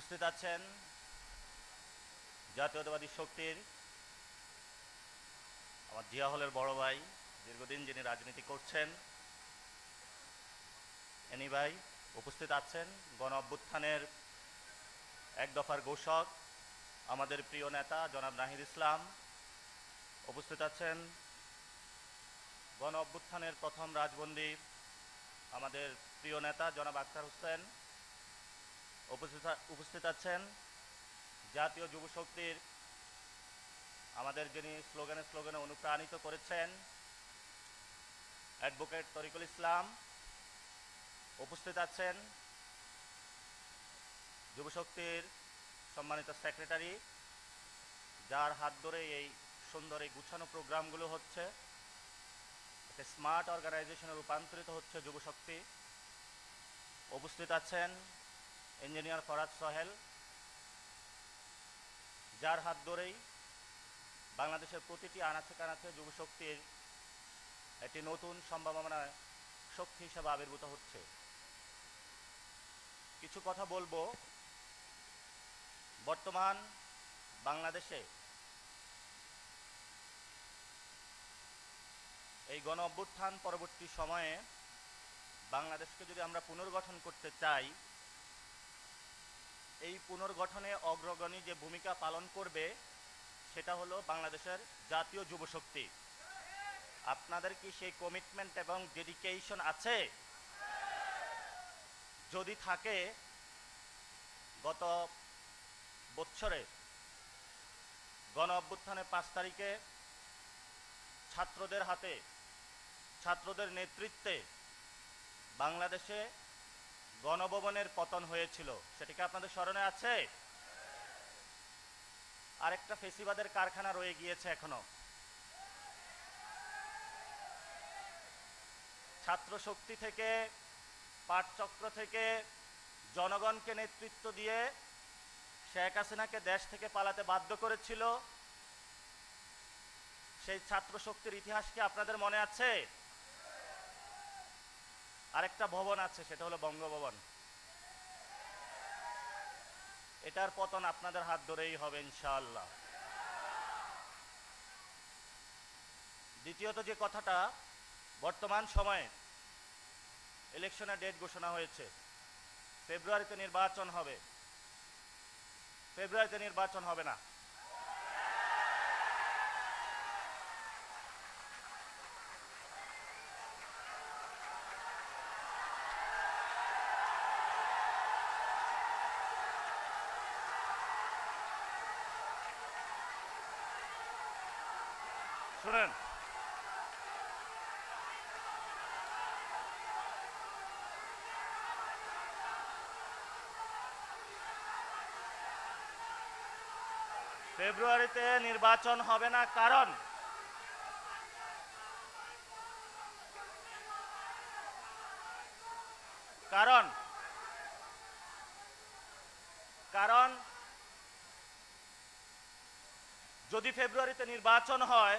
উপস্থিত আছেন জাতীয়তাবাদী শক্তির আমার জিয়া হলের বড় ভাই, দীর্ঘদিন যিনি রাজনীতি করছেন এনি ভাই উপস্থিত আছেন, গণ অভ্যুত্থানের এক দফার ঘোষক, আমাদের প্রিয় নেতা জনাব নাহিদ ইসলাম উপস্থিত আছেন, গণ অভ্যুত্থানের প্রথম রাজবন্দী আমাদের প্রিয় নেতা জনাব আক্তার হোসেন উপস্থিত আছেন জাতীয় যুব শক্তির আমাদের যিনি স্লোগানে স্লোগানে অনুপ্রাণিত করেছেন অ্যাডভোকেট তরিকুল ইসলাম, উপস্থিত আছেন যুব শক্তির সম্মানিত সেক্রেটারি, যার হাত ধরে এই সুন্দর এই গুছানো প্রোগ্রামগুলো হচ্ছে স্মার্ট অর্গানাইজেশনে রূপান্তরিত হচ্ছে যুব শক্তি। উপস্থিত আছেন ইঞ্জিনিয়ার ফরাজ সোহেল, যার হাত ধরেই বাংলাদেশের প্রতিটি আনাচে কানাচে যুব শক্তির একটি নতুন সম্ভাবনা শক্তি হিসেবে আবির্ভূত হচ্ছে। কিছু কথা বলব। বর্তমান বাংলাদেশে এই গণ অভ্যুত্থান পরবর্তী সময়ে বাংলাদেশকে যদি আমরা পুনর্গঠন করতে চাই এই পুনর্গঠনে অগ্রগণী যে ভূমিকা পালন করবে, সেটা হলো বাংলাদেশের জাতীয় যুবশক্তি আপনাদের কি সেই কমিটমেন্ট এবং ডেডিকেশন আছে? যদি থাকে, গত বছরে গণ অভ্যুত্থানের পাঁচ তারিখে ছাত্রদের হাতে, ছাত্রদের নেতৃত্বে বাংলাদেশে গণভবনের পতন হয়েছিল। সেটা কি আপনাদের স্মরণে আছে? আরেকটা ফেসিবাদের কারখানা রয়ে গিয়েছে এখনও। ছাত্র শক্তি থেকে পাঠচক্র থেকে জনগণকে নেতৃত্ব দিয়ে শেখ হাসিনাকে দেশ থেকে পালাতে বাধ্য করেছিল। সেই ছাত্র শক্তির ইতিহাস কি আপনাদের মনে আছে? আরেকটা ভবন আছে, সেটা হলো বঙ্গভবন। এটার পতন আপনাদের হাত ধরেই হবে, ইনশাআল্লাহ। দ্বিতীয়ত যে কথাটা, বর্তমান সময়ে ইলেকশনের ডেট ঘোষণা হয়েছে। ফেব্রুয়ারিতে নির্বাচন হবে। ফেব্রুয়ারিতে নির্বাচন হবে না। শুনেন। ফেব্রুয়ারিতে নির্বাচন হবে না কারণ কারণ কারণ যদি ফেব্রুয়ারিতে নির্বাচন হয়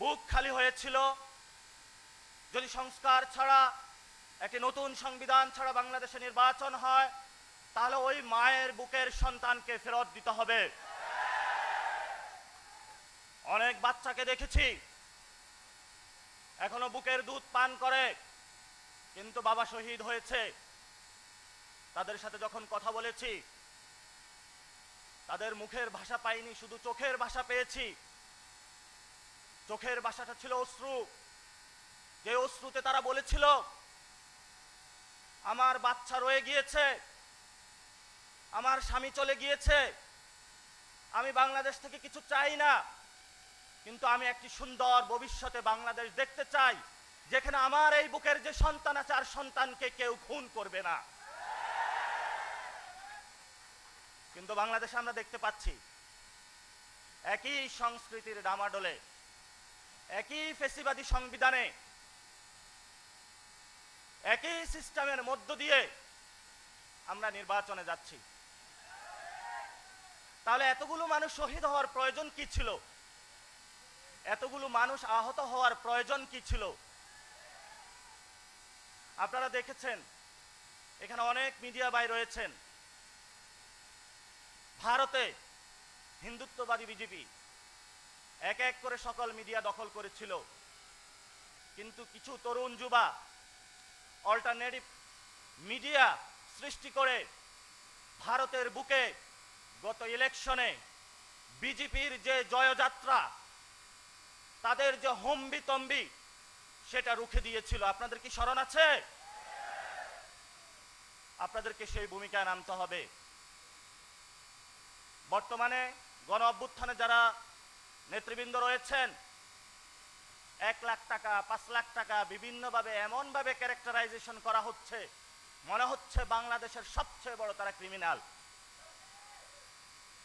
বুক খালি হয়েছিল। যদি সংস্কার ছাড়া, একটি নতুন সংবিধান ছাড়া বাংলাদেশে নির্বাচন হয়, তাহলে ওই মায়ের বুকের সন্তানকে ফেরত দিতে হবে। অনেক বাচ্চাকে দেখেছি, এখনও বুকের দুধ পান করে, কিন্তু বাবা শহীদ হয়েছে। তাদের সাথে যখন কথা বলেছি, তাদের মুখের ভাষা পাইনি, শুধু চোখের ভাষা পেয়েছি। চোখের বাসাটা ছিল অশ্রু। যে অশ্রুতে তারা বলেছিল, আমার বাচ্চা রয়ে গিয়েছে, আমার স্বামী চলে গিয়েছে, আমি বাংলাদেশ থেকে কিছু চাই না, কিন্তু আমি একটি সুন্দর ভবিষ্যতে বাংলাদেশ দেখতে চাই, যেখানে আমার এই বুকের যে সন্তান আছে, আর সন্তানকে কেউ খুন করবে না। কিন্তু বাংলাদেশে আমরা দেখতে পাচ্ছি, একই সংস্কৃতির ডামাডোলে একই ফেসিবাদী সংবিধানে, একই সিস্টেমের মধ্য দিয়ে আমরা নির্বাচনে যাচ্ছি। তাহলে এতগুলো মানুষ শহীদ হওয়ার প্রয়োজন কি ছিল? এতগুলো মানুষ আহত হওয়ার প্রয়োজন কি ছিল? আপনারা দেখেছেন, এখানে অনেক মিডিয়া ভাই রয়েছেন। ভারতে হিন্দুত্ববাদী বিজেপি এক এক করে সকল মিডিয়া দখল করেছিল। কিন্তু কিছু তরুণ যুবা অল্টারনেটিভ মিডিয়া সৃষ্টি করে ভারতের বুকে গত ইলেকশনে বিজেপির যে জয়যাত্রা, তাদের যে হম্বি তম্বি সেটা রুখে দিয়েছিল। আপনাদের কি স্মরণ আছে? আপনাদেরকে সেই ভূমিকায় নামতে হবে। বর্তমানে গণ অভ্যুত্থানে যারা নেতৃবৃন্দ রয়েছেন। এক লাখ টাকা, পাঁচ লাখ টাকা বিভিন্নভাবে, এমনভাবে ক্যারেক্টারাইজেশন করা হচ্ছে, মনে হচ্ছে বাংলাদেশের সবচেয়ে বড় তারা ক্রিমিনাল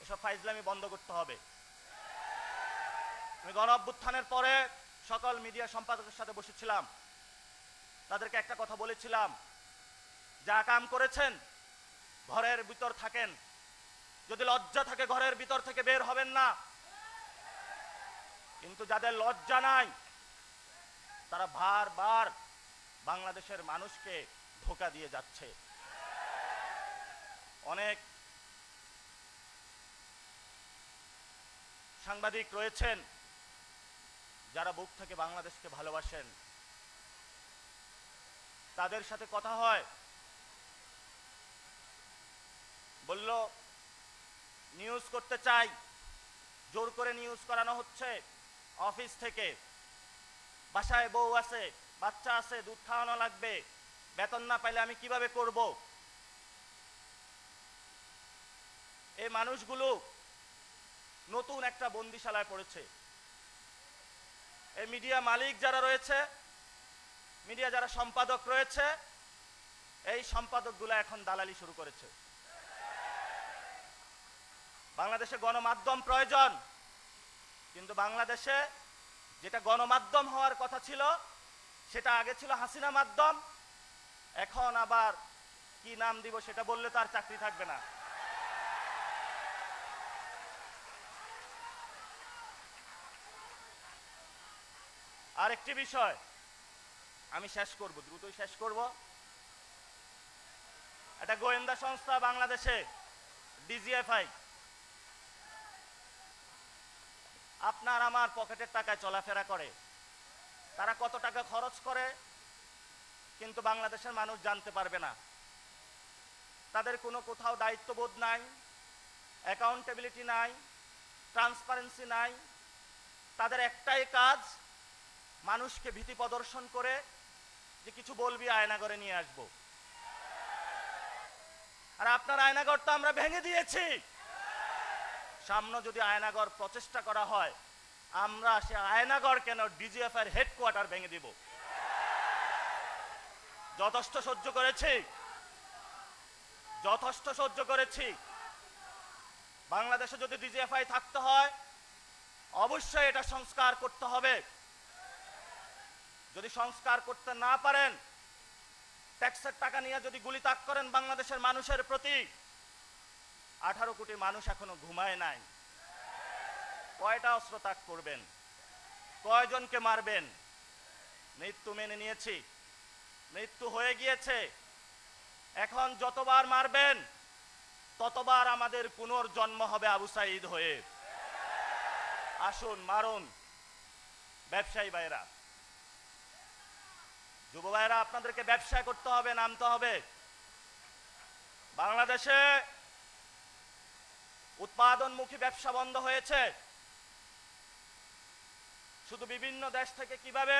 এসব ফাইজলামি বন্ধ করতে হবে। আমি গণ অভ্যুত্থানের পরে সকল মিডিয়া সম্পাদকের সাথে বসেছিলাম। তাদেরকে একটা কথা বলেছিলাম, যা কাম করেছেন, ঘরের ভিতর থাকেন। যদি লজ্জা থাকে, ঘরের ভিতর থেকে বের হবেন না। কিন্তু যাদের লজ্জা নাই, তারা বারবার বাংলাদেশের মানুষকে ধোকা দিয়ে যাচ্ছে। অনেক সাংবাদিক রয়েছেন যারা বুক থেকে বাংলাদেশকে ভালোবাসেন। তাদের সাথে কথা হয়। বলল নিউজ করতে চাই। জোর করে নিউজ করানো হচ্ছে। অফিস থেকে। বাসায় বউ আছে, বাচ্চা আছে, দুধ খাওয়ানো লাগবে। বেতন না পাইলে আমি কীভাবে করব? এই মানুষগুলো নতুন একটা বন্দিশালায় পড়েছে। এই মিডিয়া মালিক যারা রয়েছে, মিডিয়া যারা সম্পাদক রয়েছে, এই সম্পাদকগুলো এখন দালালি শুরু করেছে। বাংলাদেশে গণমাধ্যম প্রয়োজন। কিন্তু বাংলাদেশে যেটা গণমাধ্যম হওয়ার কথা ছিল, সেটা আগে ছিল হাসিনা মাধ্যম, এখন আবার কি নাম দিব সেটা বললে তো আর চাকরি থাকবে না। আরেকটি বিষয় আমি শেষ করব, দ্রুতই শেষ করব। একটা গোয়েন্দা সংস্থা বাংলাদেশে ডিজিএফআই আপনার আমার পকেটের টাকায় চলাফেরা করে। তারা কত টাকা খরচ করে, কিন্তু বাংলাদেশের মানুষ জানতে পারবে না। তাদের কোনো কোথাও দায়িত্ববোধ নাই অ্যাকাউন্টেবিলিটি নাই ট্রান্সপারেন্সি নাই। তাদের একটাই কাজ, মানুষকে ভীতি প্রদর্শন করে যে কিছু বলবি আয়নাগরে নিয়ে আসব। আর আপনার আয়নাগর তো আমরা ভেঙে দিয়েছি। সামনে যদি আয়নাগর প্রচেষ্টা করা হয়, আমরা সে আয়নাগর কেন ডিজিএফ এর হেডকোয়ার্টার ভেঙে দিব? যথেষ্ট সহ্য করেছি। যথেষ্ট সহ্য করেছি। বাংলাদেশে যদি ডিজিএফআই থাকতে হয়, অবশ্যই এটা সংস্কার করতে হবে। যদি সংস্কার করতে না পারেন, ট্যাক্সের টাকা নিয়ে যদি গুলি তাক করেন বাংলাদেশের মানুষের প্রতি আঠারো কোটি মানুষ এখনও ঘুমায় নাই। কয়টা অস্ত্র তাক করবেন? কয়জনকে মারবেন? মৃত্যু মেনে নিয়েছি। মৃত্যু হয়ে গিয়েছে। এখন যতবার মারবেন, ততবার আমাদের পুনর্জন্ম হবে আবু সাইদ হয়ে। আসুন, মারুন। ব্যবসায়ী ভাইরা যুব ভাইরা আপনাদেরকে ব্যবসা করতে হবে, নামতে হবে। বাংলাদেশে উৎপাদনমুখী ব্যবসা বন্ধ হয়েছে। শুধু বিভিন্ন দেশ থেকে কীভাবে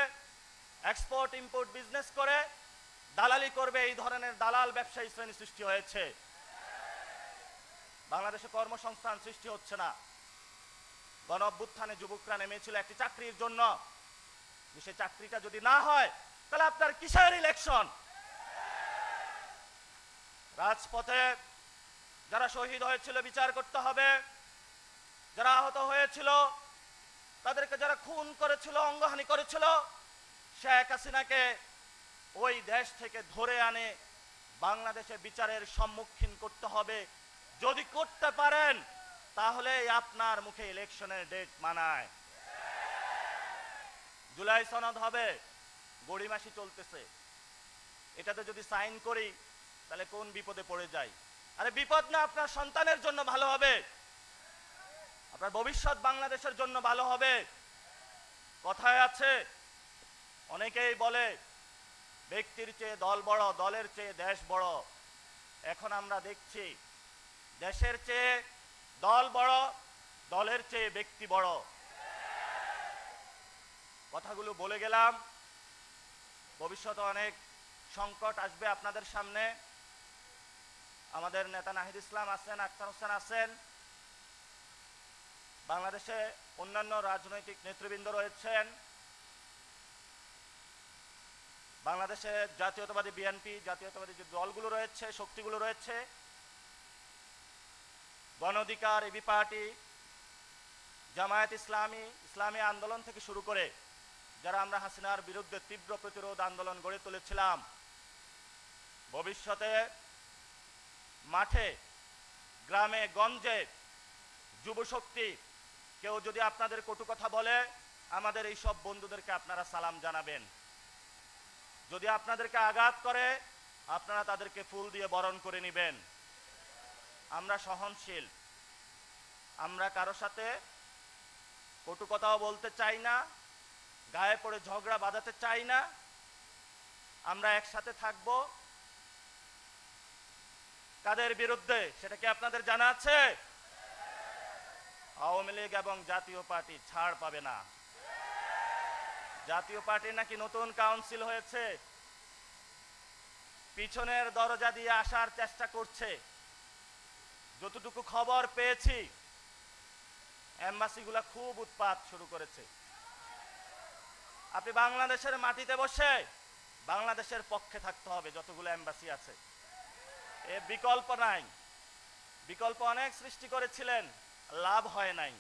এক্সপোর্ট ইম্পোর্ট বিজনেস করে, দালালি করবে, এই ধরনের দালাল ব্যবসায়ী শ্রেণি সৃষ্টি হয়েছে। বাংলাদেশে কর্মসংস্থান সৃষ্টি হচ্ছে না। গণ অভ্যুত্থানে যুবকরা নেমেছিল একটি চাকরির জন্য। সে চাকরিটা যদি না হয়, তাহলে আপনার কিসের ইলেকশন রাজপথে যারা শহীদ হয়েছিল, বিচার করতে হবে। যারা আহত হয়েছিল, তাদেরকে যারা খুন করেছিল, অঙ্গহানি করেছিল, শেখ হাসিনাকে ওই দেশ থেকে ধরে আনে। বাংলাদেশে বিচারের সম্মুখীন করতে হবে। যদি করতে পারেন, তাহলে আপনার মুখে ইলেকশনের ডেট মানায়। জুলাই সনদ হবে, গড়িমাসি চলতেছে। এটাতে যদি সাইন করি, তাহলে কোন বিপদে পড়ে যাই? আরে বিপদ না, আপনার সন্তানের জন্য ভালো হবে। আপনার ভবিষ্যৎ বাংলাদেশের জন্য ভালো হবে। কথায় আছে, অনেকেই বলে, ব্যক্তির চেয়ে দল বড়, দলের চেয়ে দেশ বড়। এখন আমরা দেখছি, দেশের চেয়ে দল বড়, দলের চেয়ে ব্যক্তি বড়। কথাগুলো বলে গেলাম। ভবিষ্যতে অনেক সংকট আসবে আপনাদের সামনে। আমাদের নেতা নাহিদ ইসলাম আছেন, আখতার হোসেন আছেন। বাংলাদেশে অন্যান্য রাজনৈতিক নেতৃবৃন্দ রয়েছেন। বাংলাদেশে জাতীয়তাবাদী বিএনপি, জাতীয়তাবাদী যে দলগুলো রয়েছে, শক্তিগুলো রয়েছে। গণ অধিকার, এবি পার্টি, জামায়াত ইসলামী ইসলামী আন্দোলন থেকে শুরু করে যারা আমরা হাসিনার বিরুদ্ধে তীব্র প্রতিরোধ আন্দোলন গড়ে তুলেছিলাম, ভবিষ্যতে মাঠে, গ্রামে, গঞ্জে যুবশক্তি, কেউ যদি আপনাদের কটু কথা বলে, আমাদের এই সব বন্ধুদেরকে আপনারা সালাম জানাবেন। যদি আপনাদেরকে আঘাত করে, আপনারা তাদেরকে ফুল দিয়ে বরণ করে নেবেন। আমরা সহনশীল। আমরা কারও সাথে কটু কথাও বলতে চাই না, গায়ে পড়ে ঝগড়া বাঁধাতে চাই না। আমরা একসাথে থাকব। কাদের বিরুদ্ধে? সেটা কি আপনাদের জানা আছে? আওয়ামী লীগ এবং জাতীয় পার্টি ছাড় পাবে না। জাতীয় পার্টির নাকি নতুন কাউন্সিল হয়েছে? পিছনের দরজা দিয়ে আসার চেষ্টা করছে। যতটুকু খবর পেয়েছি, এম্বাসিগুলা খুব উৎপাত শুরু করেছে। আপনি বাংলাদেশের মাটিতে বসে বাংলাদেশের পক্ষে থাকতে হবে, যতগুলো এম্বাসি আছে। এ বিকল্প নাই। বিকল্প অনেক সৃষ্টি করেছিলেন, লাভ হয় নাই।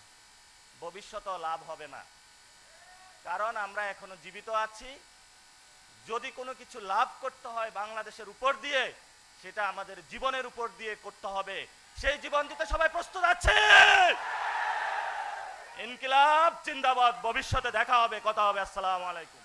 ভবিষ্যতেও লাভ হবে না। কারণ আমরা এখনও জীবিত আছি। যদি কোনো কিছু লাভ করতে হয় বাংলাদেশের উপর দিয়ে, সেটা আমাদের জীবনের উপর দিয়ে করতে হবে। সেই জীবন দিতে সবাই প্রস্তুত আছে? ইনকিলাব, জিন্দাবাদ, ভবিষ্যতে দেখা হবে, কথা হবে। আসসালামু আলাইকুম।